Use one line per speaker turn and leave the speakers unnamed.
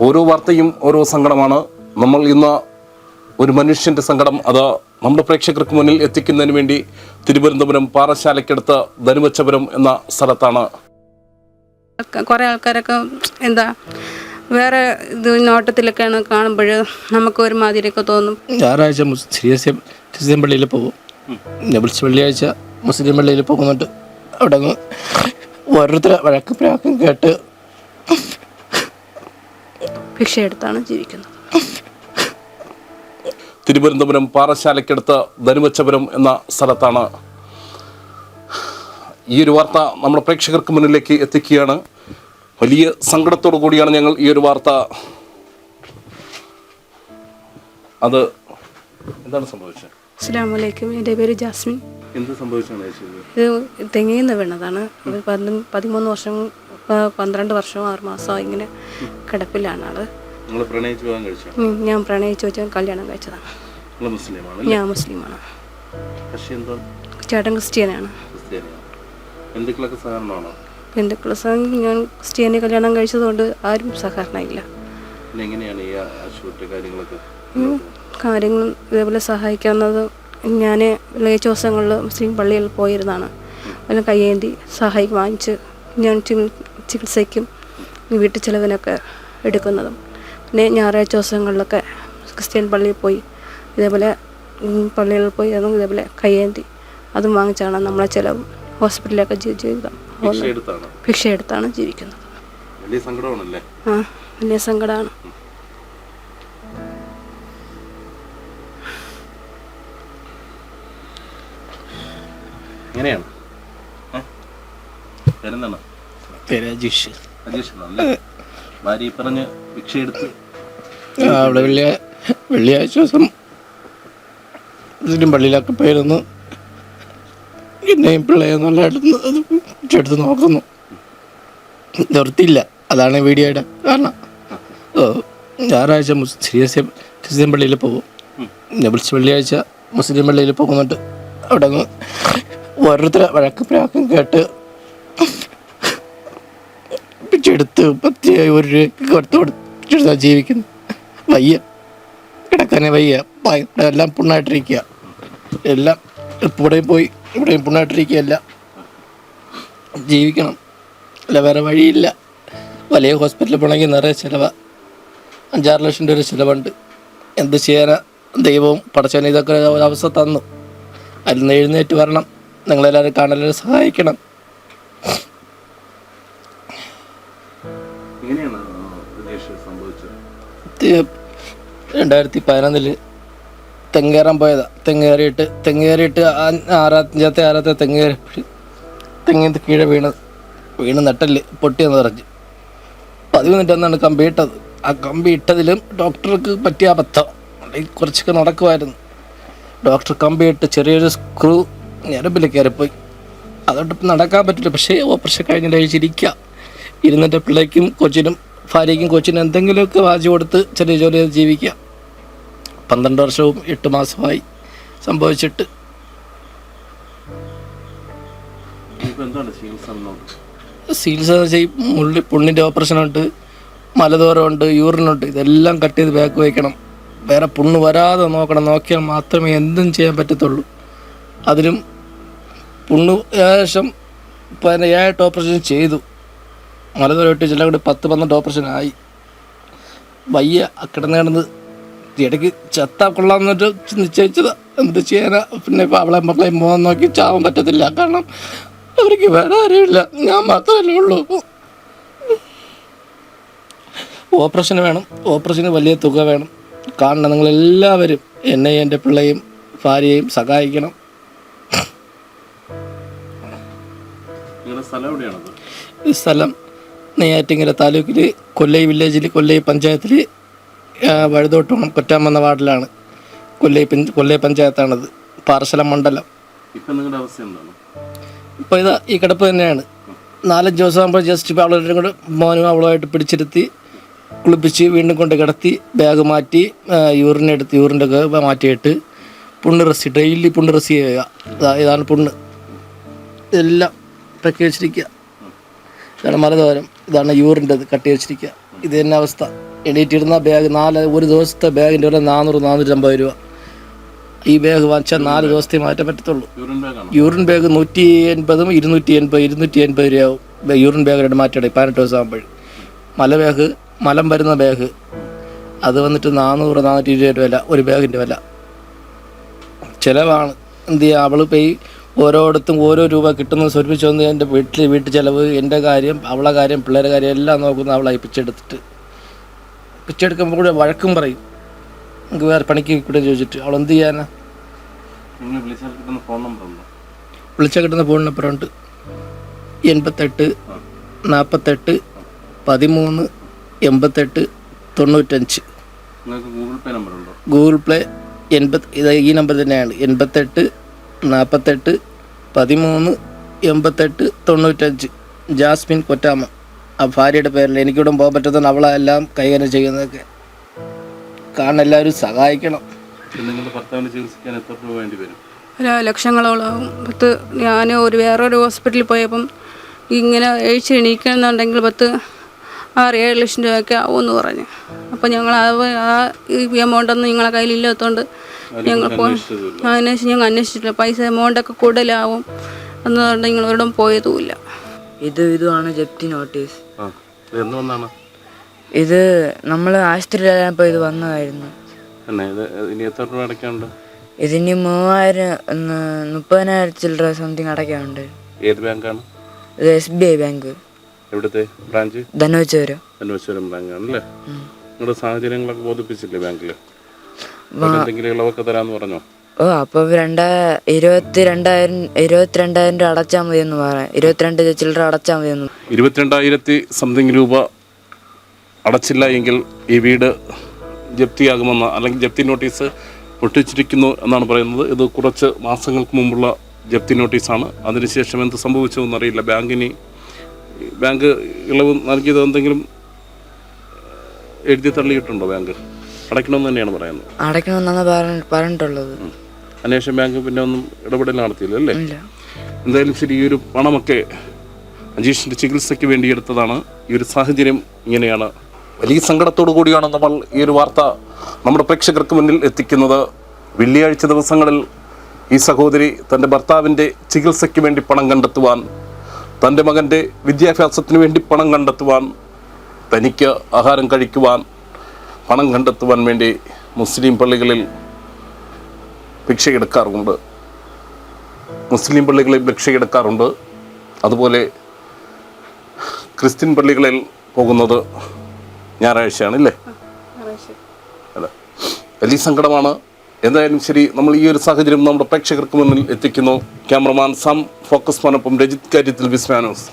ഓരോ വാർത്തയും ഓരോ സങ്കടമാണ്. നമ്മൾ ഇന്ന് ഒരു മനുഷ്യന്റെ സങ്കടം അത് നമ്മുടെ പ്രേക്ഷകർക്ക് മുന്നിൽ എത്തിക്കുന്നതിന് വേണ്ടി തിരുവനന്തപുരം പാറശാലയ്ക്കടുത്ത് ധനുവച്ചപുരം എന്ന സ്ഥലത്താണ്.
കുറേ ആൾക്കാരൊക്കെ എന്താ വേറെ ഇത് നോട്ടത്തിലൊക്കെയാണ് കാണുമ്പോൾ നമുക്ക് ഒരുമാതിരിയൊക്കെ തോന്നും.
ഞായറാഴ്ച മുസ്ലിം പള്ളിയിൽ പോകും. വിളിച്ച് വെള്ളിയാഴ്ച മുസ്ലിം പള്ളിയിൽ പോകുന്നുണ്ട്. അവിടെ ഓരോരുത്തരെ വഴക്ക് പ്രാക്കും കേട്ട്
ഭിക്ഷയെടുത്താണ് ജീവിക്കുന്നത്.
തിരുവനന്തപുരം പാറശാലയ്ക്കടുത്ത് ധനുവച്ചപുരം എന്ന സ്ഥലത്താണ് ഈ ഒരു വാർത്ത നമ്മുടെ പ്രേക്ഷകർക്ക് മുന്നിലേക്ക് എത്തിക്കുകയാണ്. വലിയ സങ്കടത്തോടു കൂടിയാണ് ഞങ്ങൾ ഈ ഒരു വാർത്ത അത് എന്താണ് സംഭവിച്ചത്?
അസ്സാമലൈക്കും എന്റെ പേര് ജാസ്മിൻ.
എന്ത് സംഭവിച്ചാണ്
ഇത് തെങ്ങിൽ നിന്ന് വീണതാണ്. പതിമൂന്ന് വർഷം ആ, പന്ത്രണ്ട് വർഷവും ആറ് മാസം ഇങ്ങനെ കിടപ്പിലാണ്
ആൾ.
ഉം, ഞാൻ പ്രണയിച്ചു വെച്ചാൽ കല്യാണം കഴിച്ചതാണ്. ഞാൻ മുസ്ലിമാണ്.
പക്ഷേ എന്തോ?
ചേട്ടൻ ക്രിസ്ത്യാനിയാണ്
ക്രിസ്ത്യാനിയാണ് സഹകരണമാണോ?
ഹിന്ദുക്കളെ ഞാൻ ക്രിസ്ത്യാനി കല്യാണം കഴിച്ചതുകൊണ്ട് ആരും സഹകരണമില്ല.
പിന്നെ എങ്ങനെയാണ് ഈ ആശുപത്രി കാര്യങ്ങളൊക്കെ?
ഉം, കാര്യങ്ങൾ ഇതേപോലെ സഹായിക്കാവുന്നത് ഞാൻ വെള്ളിയാഴ്ച ദിവസങ്ങളിൽ മുസ്ലിം പള്ളിയിൽ പോയിരുന്നതാണ് അതിന് കയ്യേന്തി സഹായി വാങ്ങിച്ച് ഞാൻ ചികിത്സയ്ക്കും വീട്ടു ചിലവിനൊക്കെ എടുക്കുന്നതും. പിന്നെ ഞായറാഴ്ച ദിവസങ്ങളിലൊക്കെ ക്രിസ്ത്യൻ പള്ളിയിൽ പോയി ഇതേപോലെ പള്ളികളിൽ പോയി അതും ഇതേപോലെ കയ്യേന്തി അതും വാങ്ങിച്ചാണ് നമ്മളെ ചിലവ് ഹോസ്പിറ്റലിലൊക്കെ ജീവിതം ഭിക്ഷ എടുത്താണ്. ജീവിക്കുന്നത്.
വലിയ സങ്കടമാണല്ലേ?
ആ വലിയ സങ്കടമാണ്
എങ്ങനെയാണ്? പേരെന്താണ്? അജേഷ്. ഭാര്യ പറഞ്ഞ്
അവിടെ വെള്ളിയ വെള്ളിയാഴ്ച ദിവസം മുസ്ലിം പള്ളിയിലൊക്കെ പോയിരുന്നു എന്നെയും പിള്ളേയും അത് എടുത്ത് നോക്കുന്നു. നിർത്തിയില്ല അതാണ് വീഡിയോയുടെ കാരണം. ഞായറാഴ്ച മുസ് സി എസ് എം ക്രിസ്ത്യൻ പള്ളിയിൽ പോകും. വിളിച്ച് വെള്ളിയാഴ്ച മുസ്ലിം പള്ളിയിൽ പോകുന്നുണ്ട്. അവിടെ ഓരോരുത്തരെ വഴക്ക് പ്രാക്കും കേട്ട് പിച്ചെടുത്ത് പത്ത് ഒരു രൂപയ്ക്ക് കൊടുത്ത് ജീവിക്കുന്നു. വയ്യ. കിടക്കാനെ വയ്യ. എല്ലാം പുണ്ണായിട്ടിരിക്കുക എല്ലാം ഇവിടെയും പോയി ഇവിടെയും പുണ്ണായിട്ടിരിക്കുക അല്ല ജീവിക്കണം. അല്ല വേറെ വഴിയില്ല. വലിയ ഹോസ്പിറ്റലിൽ പോകണമെങ്കിൽ നിറയെ ചിലവ. അഞ്ചാറ് ലക്ഷം രൂപ ചിലവുണ്ട്. എന്ത് ചെയ്യാനാ? ദൈവവും പടച്ചവനും ഇതൊക്കെ ഒരു അവസ്ഥ തന്നു. അതിൽ നിന്ന് എഴുന്നേറ്റ് വരണം. നിങ്ങളെല്ലാവരും കാണലും സഹായിക്കണം. രണ്ടായിരത്തി പതിനൊന്നിൽ തെങ്ങേറാൻ പോയതാ. തെങ്ങേറിയിട്ട് തെങ്ങേറിയിട്ട് ആറാഞ്ചാത്തെ ആറാത്തെ തെങ്ങേറി തെങ്ങിന് കീഴെ വീണത് വീണ് നട്ടൽ പൊട്ടിയെന്ന് പറഞ്ഞു. പതിവ് മിനിറ്റ് കമ്പി ഇട്ടത്. ആ കമ്പി ഇട്ടതിലും ഡോക്ടർക്ക് പറ്റിയ അബദ്ധം. കുറച്ചൊക്കെ നടക്കുമായിരുന്നു ഡോക്ടർ കമ്പി ഇട്ട് ചെറിയൊരു സ്ക്രൂ ഞരമ്പിൽ കയറിപ്പോയി. അതുകൊണ്ട് ഇപ്പം നടക്കാൻ പറ്റില്ല. പക്ഷേ ഓപ്പറേഷൻ കഴിഞ്ഞിട്ട് അഴിച്ചിരിക്കുക ഇരുന്നിട്ട് പിള്ളേക്കും കൊച്ചിനും ഭാര്യയ്ക്കും കൊച്ചിനും എന്തെങ്കിലുമൊക്കെ വാജി കൊടുത്ത് ചെറിയ ജോലി ചെയ്ത് ജീവിക്കുക പന്ത്രണ്ട് വർഷവും എട്ട് മാസമായി സംഭവിച്ചിട്ട്.
സീൽസ് ചികിത്സ
മുള്ളി പുണ്ണിന്റെ ഓപ്പറേഷനുണ്ട് മലദോരമുണ്ട് യൂറിനുണ്ട് ഇതെല്ലാം കട്ട് ചെയ്ത് ബാക്ക് വയ്ക്കണം വേറെ പുണ്ണ് വരാതെ നോക്കണം. നോക്കിയാൽ മാത്രമേ എന്തും ചെയ്യാൻ പറ്റത്തുള്ളൂ. അതിലും പുണ്ണ് ഏകദേശം പതിനയ്യായിട്ട് ഓപ്പറേഷൻ ചെയ്തു. മലദോരം ഇട്ട് ചില കൂടി പത്ത് പന്ത്രണ്ട് ഓപ്പറേഷൻ ആയി. വയ്യ കിടന്നു കിടന്ന് ഇടയ്ക്ക് ചത്താ കൊള്ളാമെന്നിട്ട് നിശ്ചയിച്ചത്. എന്ത് ചെയ്യാനാ? പിന്നെ ഇപ്പം അവളെ മക്കളെ മോൻ നോക്കി ചാവാൻ പറ്റത്തില്ല. കാരണം അവർക്ക് വേറെ ആരുമില്ല. ഞാൻ മാത്രമല്ലേ ഉള്ളൂ. ഓപ്പറേഷന് വേണം. ഓപ്പറേഷന് വലിയ തുക വേണം. കാരണം നിങ്ങളെല്ലാവരും എന്നെയും എന്റെ പിള്ളയും ഭാര്യയും സഹായിക്കണം.
സ്ഥലം നെയ്യാറ്റിങ്ങര
ഈ സ്ഥലം നെയ്യാറ്റിങ്കര താലൂക്കിൽ കൊല്ലൈ വില്ലേജിൽ കൊല്ലൈ പഞ്ചായത്തിൽ വഴുതോട്ടം കൊറ്റാം എന്ന വാർഡിലാണ് കൊല്ലൈ പഞ്ച് കൊല്ലൈ പഞ്ചായത്താണത്. പാർശല മണ്ഡലം.
ഇപ്പം നിങ്ങളുടെ അവസ്ഥ എന്താണ്?
ഇപ്പോൾ ഇതാ ഈ കിടപ്പ് തന്നെയാണ്. നാലഞ്ച് ദിവസം ആകുമ്പോൾ ജസ്റ്റ് ഇപ്പോൾ അവളെല്ലാം കൂടെ മോനും അവളുമായിട്ട് പിടിച്ചിരുത്തി കുളിപ്പിച്ച് വീണ്ടും കൊണ്ട് കിടത്തി ബാഗ് മാറ്റി യൂറിൻ എടുത്ത് യൂറിന്റെ ഒക്കെ മാറ്റിയിട്ട് പുണ്ണ് റസി ഡെയിലി പുണ്ണ് റസി ചെയ്യുക. ഇതാ ഇതാണ് പുണ്ണ്. ഇതെല്ലാം ഇട്ടൊക്കെ വെച്ചിരിക്കുക. ഇതാണ് മലദ്വാരം. ഇതാണ് യൂറിന്റെ കട്ടി വെച്ചിരിക്കുക. ഇത് തന്നെ അവസ്ഥ. എണീറ്റിരുന്ന ബാഗ് നാല് ഒരു ദിവസത്തെ ബാഗിന്റെ വില നാനൂറ് നാനൂറ്റമ്പത് രൂപ. ഈ ബാഗ് വാങ്ങിച്ചാൽ നാല് ദിവസത്തെ മാറ്റാൻ പറ്റത്തുള്ളൂ.
യൂറിൻ
ബാഗ് നൂറ്റി എൺപതും ഇരുന്നൂറ്റി എൺപത് ഇരുന്നൂറ്റി എൺപത് രൂപയാവും. ബ- യൂറിൻ ബാഗ് രണ്ട് മാറ്റം പതിനെട്ട് ദിവസം ആകുമ്പോൾ മല ബാഗ് മലം വരുന്ന ബാഗ് അത് വന്നിട്ട് നാനൂറ് നാനൂറ്റി ഇരുപത് വില ഒരു ബാഗിന്റെ വില. ചിലവാണ്. എന്ത് ചെയ്യുക അവൾ പോയി ഓരോടത്തും ഓരോ രൂപ കിട്ടുന്നത് സ്വരൂപിച്ച് വന്ന് എന്റെ വീട്ടിൽ വീട്ടു ചിലവ് എന്റെ കാര്യം അവളെ കാര്യം പിള്ളേരുടെ കാര്യം എല്ലാം നോക്കുന്ന അവളായി പിച്ചെടുത്തിട്ട് പിച്ചെടുക്കുമ്പോൾ കൂടെ വഴക്കും പറയും. നമുക്ക് വേറെ പണിക്ക് കൂടെ ചോദിച്ചിട്ട് അവൾ എന്ത് ചെയ്യാനാ?
നിങ്ങൾ വിളിച്ചാൽ കിട്ടുന്ന ഫോൺ നമ്പർ ഉണ്ടോ?
വിളിച്ച കിട്ടുന്ന ഫോൺ നമ്പർ ഉണ്ട്. എൺപത്തെട്ട് നാൽപ്പത്തെട്ട് പതിമൂന്ന് എൺപത്തെട്ട് തൊണ്ണൂറ്റഞ്ച്.
ഗൂഗിൾ
പ്ലേ എൺപത് ഇത് ഈ നമ്പർ തന്നെയാണ്. എൺപത്തെട്ട് നാൽപ്പത്തെട്ട് പതിമൂന്ന് എൺപത്തെട്ട് തൊണ്ണൂറ്റഞ്ച്. ജാസ്മിൻ കൊറ്റാമ. ആ ഭാര്യയുടെ പേരിൽ എനിക്കിവിടെ പോകാൻ പറ്റുന്ന അവളെല്ലാം കൈകാര്യം ചെയ്യുന്നതൊക്കെ കാരണം എല്ലാവരും സഹായിക്കണം.
പിന്നെ നിങ്ങളുടെ ചികിത്സിക്കാൻ എത്ര രൂപ വേണ്ടി വരും?
ഒരു ലക്ഷങ്ങളോളാവും. പത്ത് ഞാൻ ഒരു വേറൊരു ഹോസ്പിറ്റലിൽ പോയപ്പം ഇങ്ങനെ എഴിച്ച് എണീക്കണമെന്നുണ്ടെങ്കിൽ പത്ത് ആറ് ഏഴ് ലക്ഷം രൂപയൊക്കെ ആവും എന്ന് പറഞ്ഞു. അപ്പം ഞങ്ങൾ ആ എമൗണ്ട് ഒന്നും എമൗണ്ടൊന്നും ഞങ്ങളെ കയ്യിലില്ലാത്തതുകൊണ്ട് ഞങ്ങൾ പോയി അന്വേഷിച്ച് ഞങ്ങൾ അന്വേഷിച്ചിട്ടില്ല. പൈസ എമൗണ്ടൊക്കെ കൂടുതലാവും എന്നുകൊണ്ട് ഞങ്ങളിവിടെ പോയതുമില്ല.
ഇത് ഇതുമാണ് ജപ്തി നോട്ടീസ്.
ആ ഇത് എന്ന് വന്നാണ്?
ഇത് നമ്മൾ ആശുപത്രിയിലായപ്പോൾ ഇത് വന്നതായിരുന്നു.
തന്നെ ഇത് ഇനി എത്ര രൂപ അടയ്ക്കാനുണ്ട്?
ഇതിന് മൂവായിരം ഒന്ന് മുപ്പതിനായിരം ചില്ലറ സംതിങ് അടയ്ക്കാനുണ്ട്.
ഏത് ബാങ്കാണ്?
ഇത് എസ് ബി ഐ ബാങ്ക്.
എവിടുത്തെ ബ്രാഞ്ച്?
ധനുവച്ചവരം
അന്വേഷണം ബാങ്കാണല്ലേ നിങ്ങളുടെ സാഹചര്യങ്ങളൊക്കെ ബോധിപ്പിച്ചില്ലേ ബാങ്കിൽ എന്തെങ്കിലും ഇളവൊക്കെ തരാന്ന് പറഞ്ഞോ?
ഓ അപ്പോൾ രണ്ട് ഇരുപത്തി രണ്ടായിരം ഇരുപത്തിരണ്ടായിരം രൂപ അടച്ചാൽ മതി എന്ന് പറയാം. ഇരുപത്തിരണ്ട് ചില്ലറ അടച്ചാൽ മതി എന്ന്
ഇരുപത്തിരണ്ടായിരത്തി സംതിങ് രൂപ അടച്ചില്ല എങ്കിൽ ഈ വീട് ജപ്തിയാകുമെന്ന് അല്ലെങ്കിൽ ജപ്തി നോട്ടീസ് ഒട്ടിച്ചിരിക്കുന്നു എന്നാണ് പറയുന്നത്. ഇത് കുറച്ച് മാസങ്ങൾക്ക് മുമ്പുള്ള ജപ്തി നോട്ടീസാണ്. അതിനുശേഷം എന്ത് സംഭവിച്ചതെന്നറിയില്ല ബാങ്കിന് ബാങ്ക് ഇളവ് നൽകിയത് എന്തെങ്കിലും എഴുതി തള്ളിയിട്ടുണ്ടോ ബാങ്ക്? അടയ്ക്കണമെന്ന് തന്നെയാണ് പറയുന്നത്.
അടയ്ക്കണമെന്നാണ് പറഞ്ഞിട്ടുള്ളത്.
അന്വേഷണം ബാങ്ക് പിന്നെ ഒന്നും ഇടപെടൽ നടത്തിയില്ല അല്ലേ? എന്തായാലും ശരി ഈ ഒരു പണമൊക്കെ അജീഷിന്റെ ചികിത്സയ്ക്ക് വേണ്ടി എടുത്തതാണ്. ഈ ഒരു സാഹചര്യം ഇങ്ങനെയാണ്. വലിയ സങ്കടത്തോടു കൂടിയാണ് നമ്മൾ ഈ ഒരു വാർത്ത നമ്മുടെ പ്രേക്ഷകർക്ക് മുന്നിൽ എത്തിക്കുന്നത്. വെള്ളിയാഴ്ച ദിവസങ്ങളിൽ ഈ സഹോദരി തന്റെ ഭർത്താവിന്റെ ചികിത്സയ്ക്ക് വേണ്ടി പണം കണ്ടെത്തുവാൻ തന്റെ മകന്റെ വിദ്യാഭ്യാസത്തിന് വേണ്ടി പണം കണ്ടെത്തുവാൻ തനിക്ക് ആഹാരം കഴിക്കുവാൻ പണം കണ്ടെത്തുവാൻ വേണ്ടി മുസ്ലിം പള്ളികളിൽ ഭിക്ഷയെടുക്കാറുണ്ട് മുസ്ലിം പള്ളികളിൽ ഭിക്ഷയെടുക്കാറുണ്ട്. അതുപോലെ ക്രിസ്ത്യൻ പള്ളികളിൽ പോകുന്നത് ഞായറാഴ്ചയാണ് അല്ലേ അല്ല. വലിയ സങ്കടമാണ്. എന്തായാലും ശരി നമ്മൾ ഈ ഒരു സാഹചര്യം നമ്മുടെ പ്രേക്ഷകർക്ക് മുന്നിൽ എത്തിക്കുന്നു. ക്യാമറമാൻ സാം ഫോക്കസ് മാനൊപ്പം രജിത് കാര്യത്തിൽ വിസ്മാനോസ്